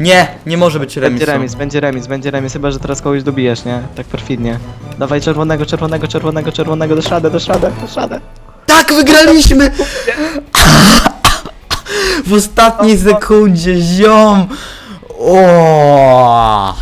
Nie, nie może być remisu. Będzie remis, będzie remis, będzie remis, chyba że teraz kogoś dobijesz, nie? Tak perfidnie. Dawaj czerwonego, czerwonego, czerwonego, czerwonego, dasz radę, dasz radę, dasz radę. Tak, wygraliśmy! W ostatniej sekundzie, ziom! O!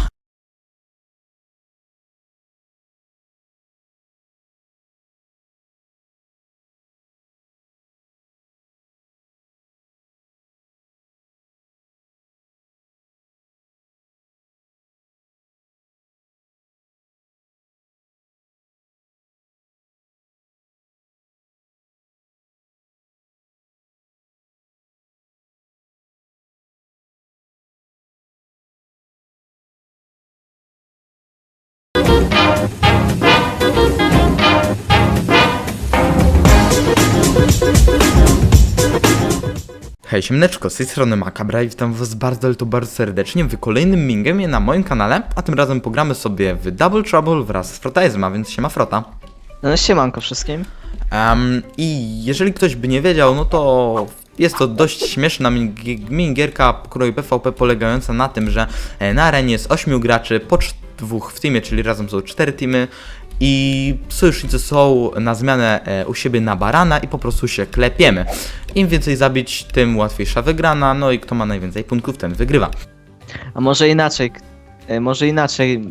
Hej, siemneczko, z tej strony Makabra i witam was bardzo, ale to bardzo serdecznie w kolejnym mingemie na moim kanale, a tym razem pogramy sobie w Double Trouble wraz z Frotaizma, więc siema Frota. No siemanko wszystkim. Em, I jeżeli ktoś by nie wiedział, no to jest to dość śmieszna mini- minigierka pokroju PvP polegająca na tym, że e, na arenie jest 8 graczy, po dwóch w teamie, czyli razem są 4 teamy i sojusznicy są na zmianę e, u siebie na barana i po prostu się klepiemy. Im więcej zabić, tym łatwiejsza wygrana, no i kto ma najwięcej punktów, ten wygrywa. A może inaczej, k- e, może inaczej,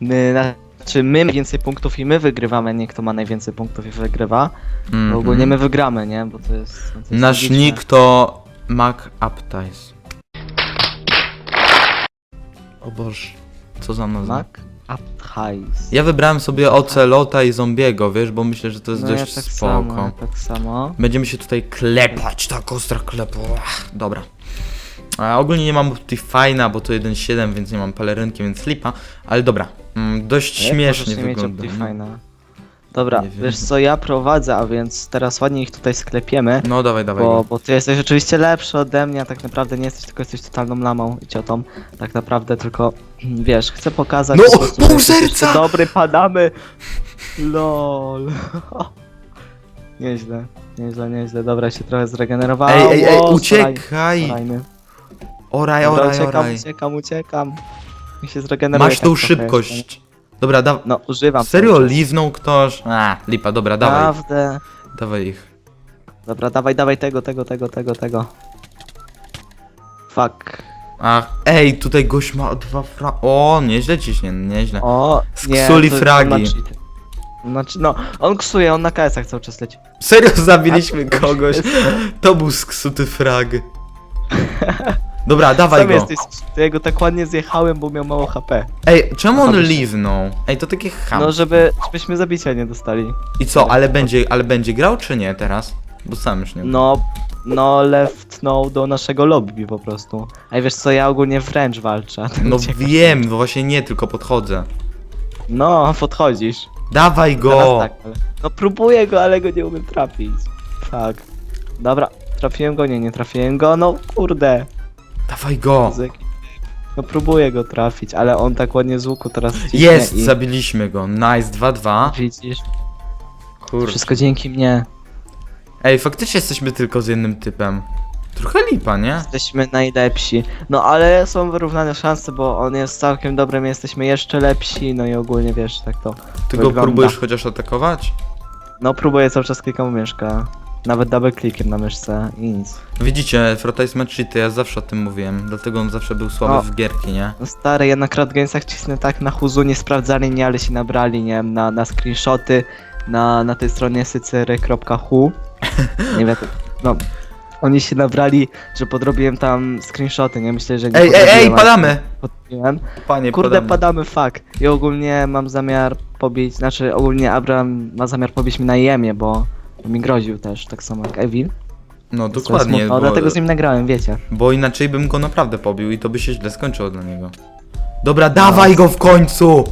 my, znaczy my mamy więcej punktów i my wygrywamy, nie kto ma najwięcej punktów i wygrywa. Mhm. Bo ogólnie my wygramy, nie? Bo to jest... To jest Nasz logiczne. nick to Mac Upties. O Boże, co za nazwa? Mac Ja wybrałem sobie Ocelota i Zombiego, wiesz, bo myślę, że to jest no ja dość tak spoko. samo, tak samo. Będziemy się tutaj klepać, tak ostra klepo. Ach, Dobra. A ogólnie nie mam tutaj fajna, bo to 1.7, więc nie mam pelerynki, więc lipa. Ale dobra, mm, dość śmiesznie wygląda. Optifina? Dobra, Nie wiem. wiesz co, ja prowadzę, a więc teraz ładnie ich tutaj sklepiemy. No dawaj, dawaj. Bo, go. bo ty jesteś oczywiście lepszy ode mnie, a tak naprawdę nie jesteś, tylko jesteś totalną lamą i ciotą. Tak naprawdę tylko, wiesz, chcę pokazać... No, po prostu, pół jeszcze serca! Dobry, padamy! LOL. nieźle, nieźle, nieźle. Dobra, się trochę zregenerowałem. Ej, ej, ej, O, uciekaj! Sorajny. Oraj, Dobra, oraj, uciekam, oraj. uciekam, uciekam. I się zregeneruję. Masz tak tą trochę jeszcze. szybkość. Dobra, da... No, używam. Serio, cały czas. liznął ktoś? A, lipa, dobra, dawaj. Naprawdę. Dawaj ich. Dobra, dawaj, dawaj tego, tego, tego, tego, tego. Fuck. Ach, ej, tutaj gość ma dwa fra... O, nieźle ciśnie, nieźle. O, nie. Sksuli to- to fragi. ma cheaty. Znaczy, no, on ksuje, on na KS-ach cały czas leci. Serio zabiliśmy kogoś. To był sksuty frag. Dobra, dawaj Sam go. jesteś, to ja go tak ładnie zjechałem, bo miał mało HP. Ej, czemu on liznął? Ej, to takie ham. No, żeby, żebyśmy zabicia nie dostali. I co, ale będzie, ale będzie grał czy nie teraz? Bo sam już nie No, no, leftnął do naszego lobby po prostu. A wiesz co, ja ogólnie wręcz walczę. No wiem, bo właśnie nie, tylko podchodzę. No, podchodzisz. Dawaj Teraz go! tak, ale... No próbuję go, ale go nie umiem trafić. Tak. Dobra, trafiłem go, nie, nie trafiłem go, no kurde. Dawaj go! Zyk. No próbuję go trafić, ale on tak ładnie z łuku teraz ciśnie Jest, i... zabiliśmy go. Nice, 2-2. Widzisz? Kurde. Wszystko dzięki mnie. Ej, faktycznie jesteśmy tylko z jednym typem. Trochę lipa, nie? Jesteśmy najlepsi. No ale są wyrównane szanse, bo on jest całkiem dobry, my jesteśmy jeszcze lepsi, no i ogólnie wiesz, tak to Ty go wygląda. próbujesz chociaż atakować? No próbuję cały czas klikam myszkę. Nawet double clickiem na myszce i nic. Widzicie, Frota jest mecz cheaty, ja zawsze o tym mówiłem. Dlatego on zawsze był słaby O. w gierki, nie? No stary, ja na Gamesach cisnę tak na huzu, nie sprawdzali mnie, ale się nabrali, nie wiem, na, na screenshoty na, na tej stronie sycery.hu. Nie wiem, no. Oni się nabrali, że podrobiłem tam screenshoty, nie myślę, że nie Ej, ej, ej, ale padamy! Podrobiłem. Panie, Kurde, padamy. padamy, fuck. I ogólnie mam zamiar pobić, znaczy ogólnie Abraham ma zamiar pobić mnie na jemie, bo mi groził też, tak samo jak Evil. No dokładnie, smutno, bo, dlatego z nim nagrałem, wiecie. bo inaczej bym go naprawdę pobił i to by się źle skończyło dla niego. Dobra, dawaj go w końcu!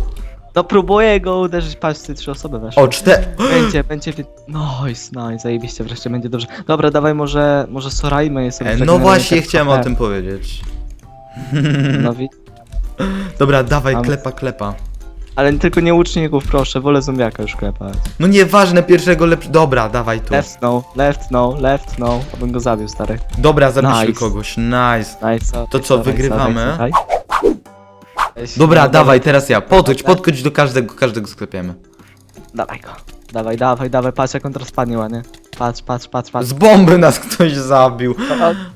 No próbuję go uderzyć, patrzcie, trzy osoby weszły. O, cztery... Będzie, będzie. wi- Nice, nice, zajebiście, wreszcie będzie dobrze. Dobra, dawaj może, może Sorajmy jest E, No właśnie, chciałem o tym powiedzieć. No wi- Dobra, dawaj, Mam- klepa, klepa. Ale tylko nie łuczników, proszę, wolę zombiaka już klepać. No nieważne, pierwszego lepszy... Dobra, dawaj tu. Left no, left no, left no, abym go zabił, stary. Dobra, zabiliśmy Nice. kogoś, nice. Nice, To co, wygrywamy? Dobra, dawaj, teraz ja. Podchodź, podchodź do każdego, każdego sklepiemy. Dawaj go. Dawaj, dawaj, dawaj, patrz jak on teraz padnie ładnie. Patrz, patrz, patrz, patrz. Z bomby nas ktoś zabił.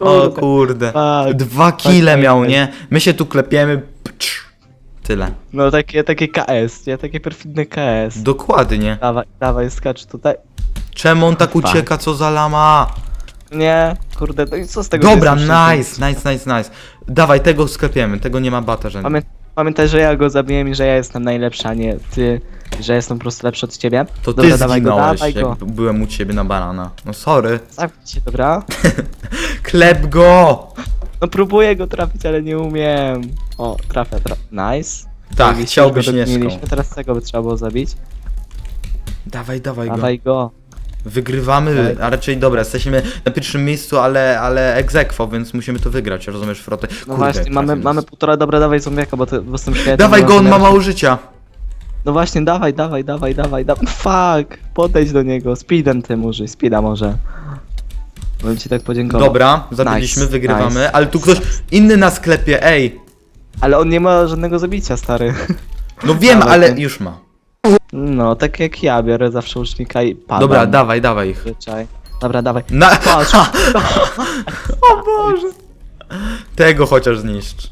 O kurde. Tak. Dwa kile miał, nie? My się tu klepiemy. Tyle. No takie, takie KS, nie? Takie perfidne KS. Dokładnie. Dawaj, dawaj, skacz tutaj. Czemu on tak ucieka, co za lama? Nie, kurde, no i co z tego? że Dobra, jestem nice, nice, nice, nice. Dawaj, tego sklepiemy, tego nie ma bata żadnego. Pamię pamiętaj, że ja go zabiłem i że ja jestem najlepszy, a nie ty. Że jestem po prostu lepszy od ciebie. To ty Dobra, dawaj go, zginąłeś, dawaj go. jak byłem u ciebie na banana. No sorry. Zamknij się, dobra? Klep go! No próbuję go trafić, ale nie umiem. O, trafia, trafia. Nice. Tak, chciałbyś go dotknęliśmy, Teraz tego by trzeba było zabić. Dawaj, dawaj go. Dawaj go. Wygrywamy, a raczej dobra, jesteśmy na pierwszym miejscu, ale, ale egzekwo, więc musimy to wygrać, rozumiesz, Frotę? No właśnie, mamy, mamy półtora dobra, dawaj zombiaka, bo, to, bo tym szkieletem... Dawaj go, on ma mało życia. No właśnie, dawaj, dawaj, dawaj, dawaj, dawaj. Fuck! Podejdź do niego, speedem ty może, speeda może. Bym ci tak podziękował. Dobra, zabiliśmy, Nice, wygrywamy, nice. ale tu ktoś inny na sklepie, ej! Ale on nie ma żadnego zabicia, stary. No wiem, Dawaj, ale ten- już ma. No, tak jak ja, biorę zawsze łucznika i padam. Dobra, dawaj, dawaj ich. Zwyczaj. Dobra, dawaj. Na... Patrz! O Boże! Tego chociaż zniszcz.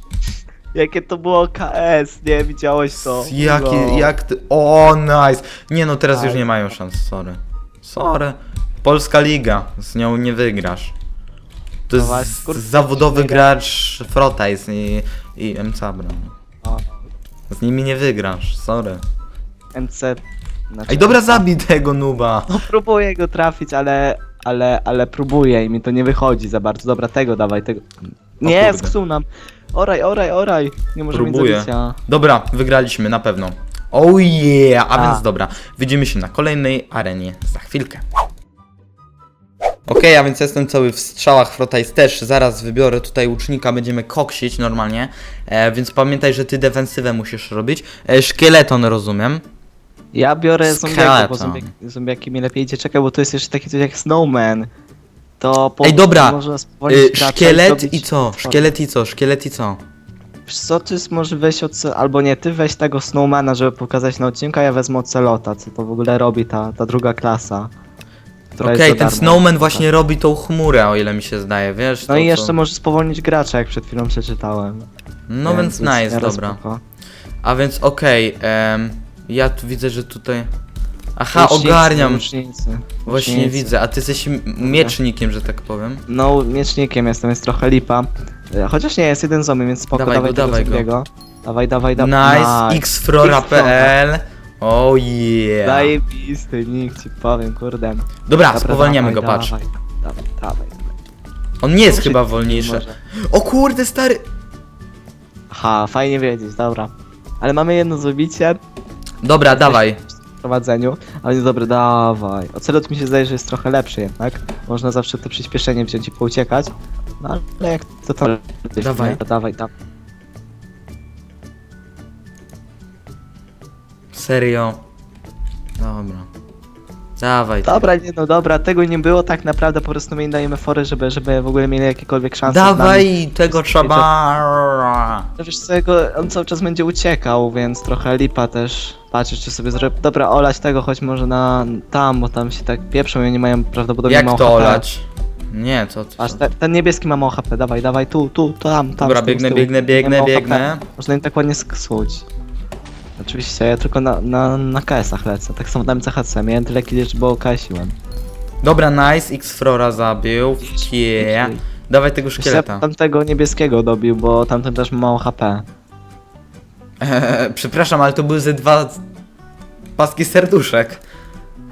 Jakie to było KS, nie? Widziałeś to? Jakie, No. jak ty... O, nice! Nie no, teraz już nie mają szans, sorry. Sorry. Polska Liga, z nią nie wygrasz. To No jest zawodowy nie gracz Frotais i, i M Sabra. O, Z nimi nie wygrasz, sorry. MC... Znaczy, Ej, dobra, zabij tego nuba. No próbuję go trafić, ale... Ale, ale próbuję i mi to nie wychodzi za bardzo. Dobra, tego dawaj, tego... Nie, kurde. sksuł nam. Oraj, oraj, oraj. Nie możemy mieć Próbuję. zabicia. Dobra, wygraliśmy, na pewno. Oh yeah! A, A. więc dobra, widzimy się na kolejnej arenie za chwilkę. Okej, a więc jestem cały w strzałach Frotais też, zaraz wybiorę tutaj łucznika, będziemy koksić normalnie, e, więc pamiętaj, że ty defensywę musisz robić. E, szkieleton rozumiem. Ja biorę zombiaka, bo Skeleton. zombiaki, zombiaki mi lepiej idzie. Czekaj, bo to jest jeszcze takie coś jak Snowman. To po Ej, dobra, spowolnić gracza szkielet zrobić- i co? Szkielet i co? Szkielet i co? Wiesz co, ty może weź od... Albo nie, ty weź tego Snowmana, żeby pokazać na odcinku, a ja wezmę Ocelota, co to w ogóle robi ta, ta druga klasa. Która Okej, jest za ten darmo. Snowman właśnie robi tą chmurę, o ile mi się zdaje, wiesz? No to, i jeszcze co... może spowolnić gracza, jak przed chwilą przeczytałem. No więc nice, miarę dobra. spoko. A więc okej, em, ja tu widzę, że tutaj... Aha, Łucznicy, ogarniam. Łucznicy, Właśnie łucznicy. widzę, a ty jesteś m- miecznikiem, że tak powiem. No, miecznikiem jestem, jest trochę lipa. E, Chociaż nie, jest jeden zombie, więc spoko, Dawaj dawaj, go, tego dawaj go. zombiego. Dawaj, dawaj, dawaj. Nice, xfrora.pl Oh yeah. Zajebisty nick ci powiem, kurde. Dobra, Dobra, spowalniamy dawaj, go, patrz. Dawaj, dawaj, dawaj. On nie jest chyba wolniejszy. może. O kurde, stary. Aha, fajnie wiedzieć, dobra. Ale mamy jedno zabicie Dobra, dawaj. w prowadzeniu, ale nie dobre, dawaj. Ocelot mi się zdaje, że jest trochę lepszy jednak. Można zawsze to przyspieszenie wziąć i pouciekać. No ale jak to tam... Dawaj. Dawaj, dawaj. Serio. Dobra. Dawaj. Dobra, nie no dobra, tego nie było tak naprawdę, po prostu my im dajemy fory, żeby, żeby w ogóle mieli jakiekolwiek szanse. z nami. Dawaj, tego trzeba. No wiesz co, jego, on cały czas będzie uciekał, więc trochę lipa też. Patrzysz, czy sobie zrobię. Dobra, olać tego, choć może na tam, bo tam się tak pieprzą i oni mają prawdopodobnie Jak mało to HP. olać? Nie, co ty? Aż co? te, ten niebieski ma mało HP, dawaj, dawaj, tu, tu, tam, tam. Dobra, z biegnę, tyłu. biegnę, biegnę, mało biegnę. HP. Można im tak ładnie sksuć. Oczywiście, ja tylko na, na, na KS-ach lecę, tak samo na MCHC, miałem tyle killi, że było KS-iłem. Dobra, nice, xfrora zabił. Yeah. Dawaj tego Jeszcze szkieleta. tamtego niebieskiego dobił, bo tamten też ma mało HP. Eee, przepraszam, ale to były ze dwa paski serduszek.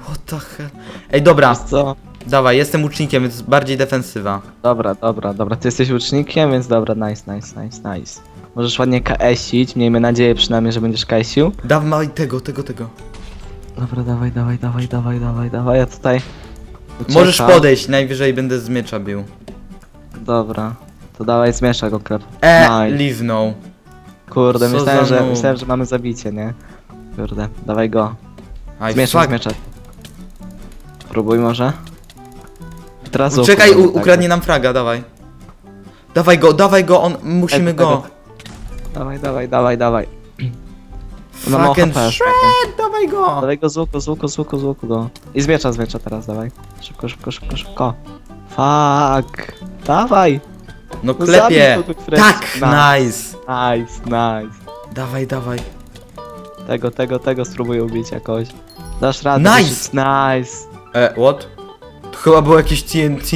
What the hell? Ej, dobra, Wiesz co? dawaj, jestem łucznikiem, więc bardziej defensywa. Dobra, dobra, dobra. Ty jesteś łucznikiem, więc dobra, nice, nice, nice, nice. Możesz ładnie KS-ić, miejmy nadzieję przynajmniej, że będziesz KS-ił. Dawaj tego, tego, tego. Dobra, dawaj, dawaj, dawaj, dawaj, dawaj, dawaj, ja tutaj... uciekam. Możesz podejść, najwyżej będę z miecza bił. Dobra, to dawaj, zmiesza go klep. E, Nice. liwnął. Kurde, co myślałem za że, noob. myślałem, że mamy zabicie, nie? Kurde, dawaj go. Aj, Zmieczaj, fuck. zmieczaj. Próbuj może. Teraz Czekaj, u, ukradnie nam fraga, dawaj. Dawaj go, dawaj go, on, musimy go. Dawaj, dawaj, dawaj, dawaj. Ona ma Fucking shred, dawaj go. Dawaj go z łuku, z łuku, z łuku, z łuku go. I zmiecza, zmiecza teraz, dawaj. Szybko, szybko, szybko, szybko. Fuck. Dawaj. No No klepie. zabij go. Tak, Nice. nice. Nice, nice. Dawaj, dawaj. Tego, tego, tego spróbuję ubić jakoś. Dasz radę. Nice. Nice. E, what? To chyba było jakieś TNT.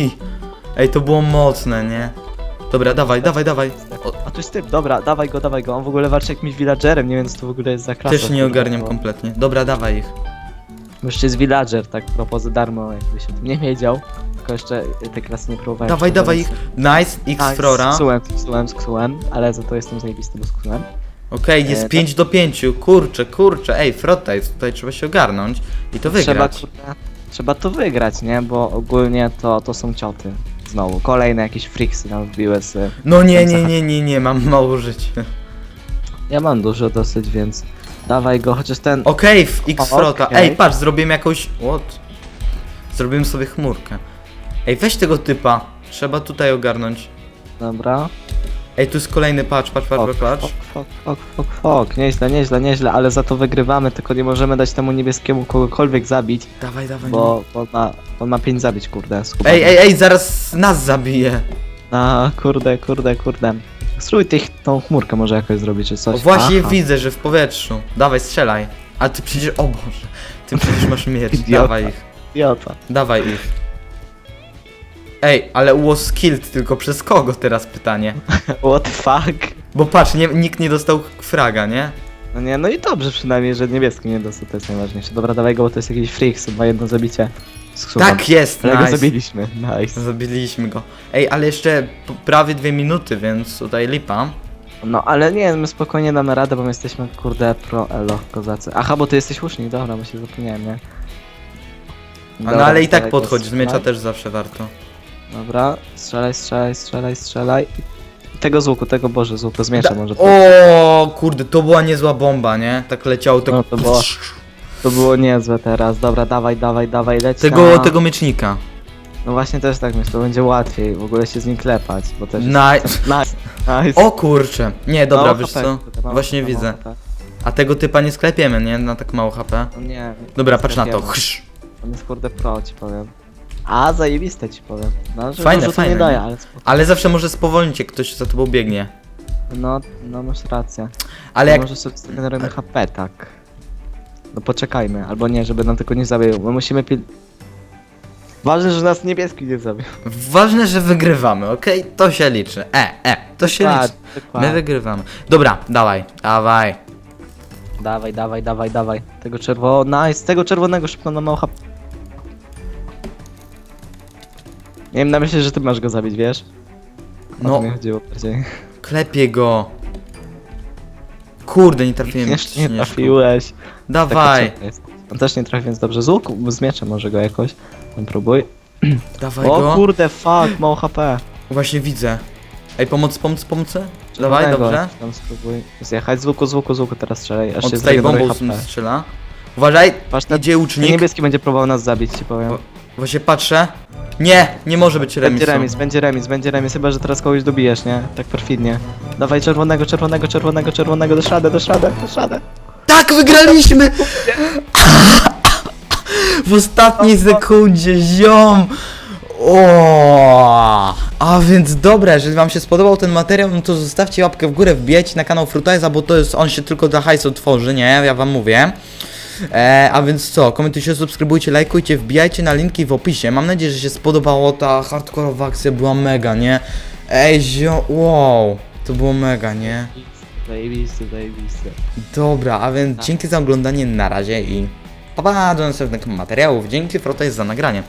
Ej, to było mocne, nie? Dobra, dawaj, dawaj, dawaj. O, A tu jest typ, dobra, dawaj go, dawaj go. On w ogóle walczy jakimś villagerem, nie wiem co to w ogóle jest za klasa. też nie ogarniam bo- kompletnie. Dobra, dawaj ich. Bo jeszcze jest villager, tak propos za darmo, jakbyś o tym nie wiedział. Tylko jeszcze te klasy nie próbowałem. Dawaj, dawaj ich. Nice, X Nice, Frora. Sksułem, sksułem, sksułem, ale za to jestem zajebisty, bo sksułem. Okej, jest E, 5 do 5. Kurczę, kurczę. Ej, Frota jest tutaj, trzeba się ogarnąć i to Trzeba, wygrać. kurde, trzeba to wygrać, nie? Bo ogólnie to, to są cioty. Znowu, kolejne jakieś friksy nam wbiły z... No nie, nie, nie, nie, nie, mam mało życia. Ja mam dużo dosyć, więc... Dawaj go, chociaż ten... Okej, w X O, Frota. okej. Ej, patrz, zrobiłem jakąś. What? Zrobiłem sobie chmurkę. Ej, weź tego typa. Trzeba tutaj ogarnąć. Dobra. Ej, tu jest kolejny patch, patrz, patrz, patrz, fok, patrz. fok, fok, fok, fok. Nieźle, nieźle, nieźle, ale za to wygrywamy, tylko nie możemy dać temu niebieskiemu kogokolwiek zabić, Dawaj, dawaj. bo on ma, on ma 5 zabić, kurde. Ej, ej, ej, zaraz nas zabije. A, kurde, kurde, kurde. Spróbuj tych, tą chmurkę może jakoś zrobić, czy O, coś. właśnie Aha. widzę, że w powietrzu. Dawaj, strzelaj. A ty przecież, o Boże. Ty przecież masz miecz. Idiota. Dawaj ich. Idiota. Dawaj ich. Ej, ale was killed tylko przez kogo teraz pytanie? What the fuck? Bo patrz, nie, nikt nie dostał fraga, nie? No nie, no i dobrze przynajmniej, że niebieski nie dostał, to jest najważniejsze. Dobra, dawaj go, bo to jest jakiś freaks, ma jedno zabicie. Tak jest, Ale go nice. zabiliśmy, nice. Zabiliśmy go. Ej, ale jeszcze p- prawie dwie minuty, więc tutaj lipa. No ale nie, my spokojnie damy radę, bo my jesteśmy kurde pro elo kozacy. Aha, bo ty jesteś łucznik, dobra, bo się zapomniałem, nie? A no Dobra, ale i tak dawaj go, podchodź, z miecza strzelaj. też zawsze warto. Dobra, strzelaj, strzelaj, strzelaj, strzelaj. Tego z łuku, tego boże z łuku, może. O kurde, to była niezła bomba, nie? Tak leciało, tak... No, to była- To było niezłe teraz, dobra, dawaj, dawaj, dawaj, leć Tego, tego miecznika. No właśnie też tak myślę, będzie łatwiej w ogóle się z nim klepać, bo też... Nice. Nice, nice. O kurczę. Nie, dobra, Mało wiesz HP, co? mało Właśnie HP, widzę. mało HP. A tego typa nie sklepiemy, nie? Na tak mało HP. No nie. Dobra, patrz na to. Chrz. On jest kurde pro, ci powiem. A, zajebiste ci powiem. No, że Fajne, to fajne, nie daje, nie? ale spoko. Ale zawsze może spowolnić, jak ktoś za tobą biegnie. No, no masz rację. Ale jak... Może sobie zgenerujemy HP, tak. No poczekajmy, albo nie, żeby nam tylko nie zabił. My musimy pil... Ważne, że nas niebieski nie zabił. Ważne, że wygrywamy, okej? To się liczy. E, e, to się liczy. Dokładnie, My wygrywamy. Dobra, dawaj, dawaj. Dawaj, dawaj, dawaj, dawaj. Tego czerwonego, nice, tego czerwonego szybko na mało HP. Nie wiem, na myślę, że ty masz go zabić, wiesz? O No. to mi chodziło bardziej. Klepie go. Kurde, nie trafiłem. Jeszcze nie Śnieżku. trafiłeś. Dawaj, jest. On też nie trafi, więc dobrze. Z łuku, z mieczem może go jakoś. Tam próbuj. dawaj O go. kurde, fuck, mało HP. Właśnie widzę. Ej, pomoc, pomoc, pomoc. Dawaj, dobrze. Tam spróbuj zjechać z łuku, z łuku, z łuku teraz strzelaj. Aż On się tutaj bombą strzela. Uważaj, Patrz, idzie ten łucznik. niebieski będzie próbował nas zabić, ci powiem. Bo- Właśnie patrzę. Nie, nie może być remisu. Będzie remis, będzie remis, będzie remis, chyba że teraz kogoś dobijesz, nie? Tak perfidnie. Dawaj czerwonego, czerwonego, czerwonego, czerwonego, do szradę, do szradę, do szradę. Tak, wygraliśmy! W ostatniej sekundzie, ziom! O! A więc dobra, jeżeli wam się spodobał ten materiał, no to zostawcie łapkę w górę, wbijajcie na kanał Frutiza, bo to jest, on się tylko dla hajsu tworzy, nie? Ja wam mówię. E, a więc co, komentujcie, subskrybujcie, lajkujcie, wbijajcie na linki w opisie. Mam nadzieję, że się spodobało, ta hardkorowa akcja była mega, nie? Ej, zio, wow, to było mega, nie? Zajebisty, zajebisty. Dobra, a więc Tak. dzięki za oglądanie na razie i pa, pa do następnych materiałów. Dzięki Frota jest za nagranie.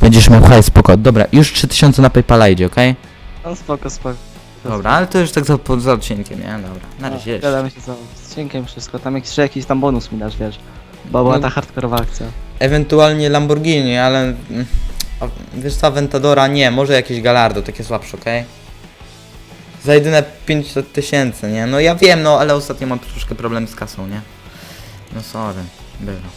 Będziesz miał hajs, spoko. Dobra, już 3000 na Paypala idzie, okej? No spoko, spoko. Dobra, ale to już tak za, po- za odcinkiem, nie? Dobra, na razie. Gadamy się za z cienkiem wszystko, tam jakiś, jakiś tam bonus mi dasz, wiesz. Bo była No. ta hardkorowa akcja. Ewentualnie Lamborghini, ale... mm, a Wiesz co, Aventadora nie, może jakieś Gallardo, takie słabsze, okej? Za jedyne 500 tysięcy, nie? No ja wiem, no ale ostatnio mam troszkę problem z kasą, nie? No sorry, bywa.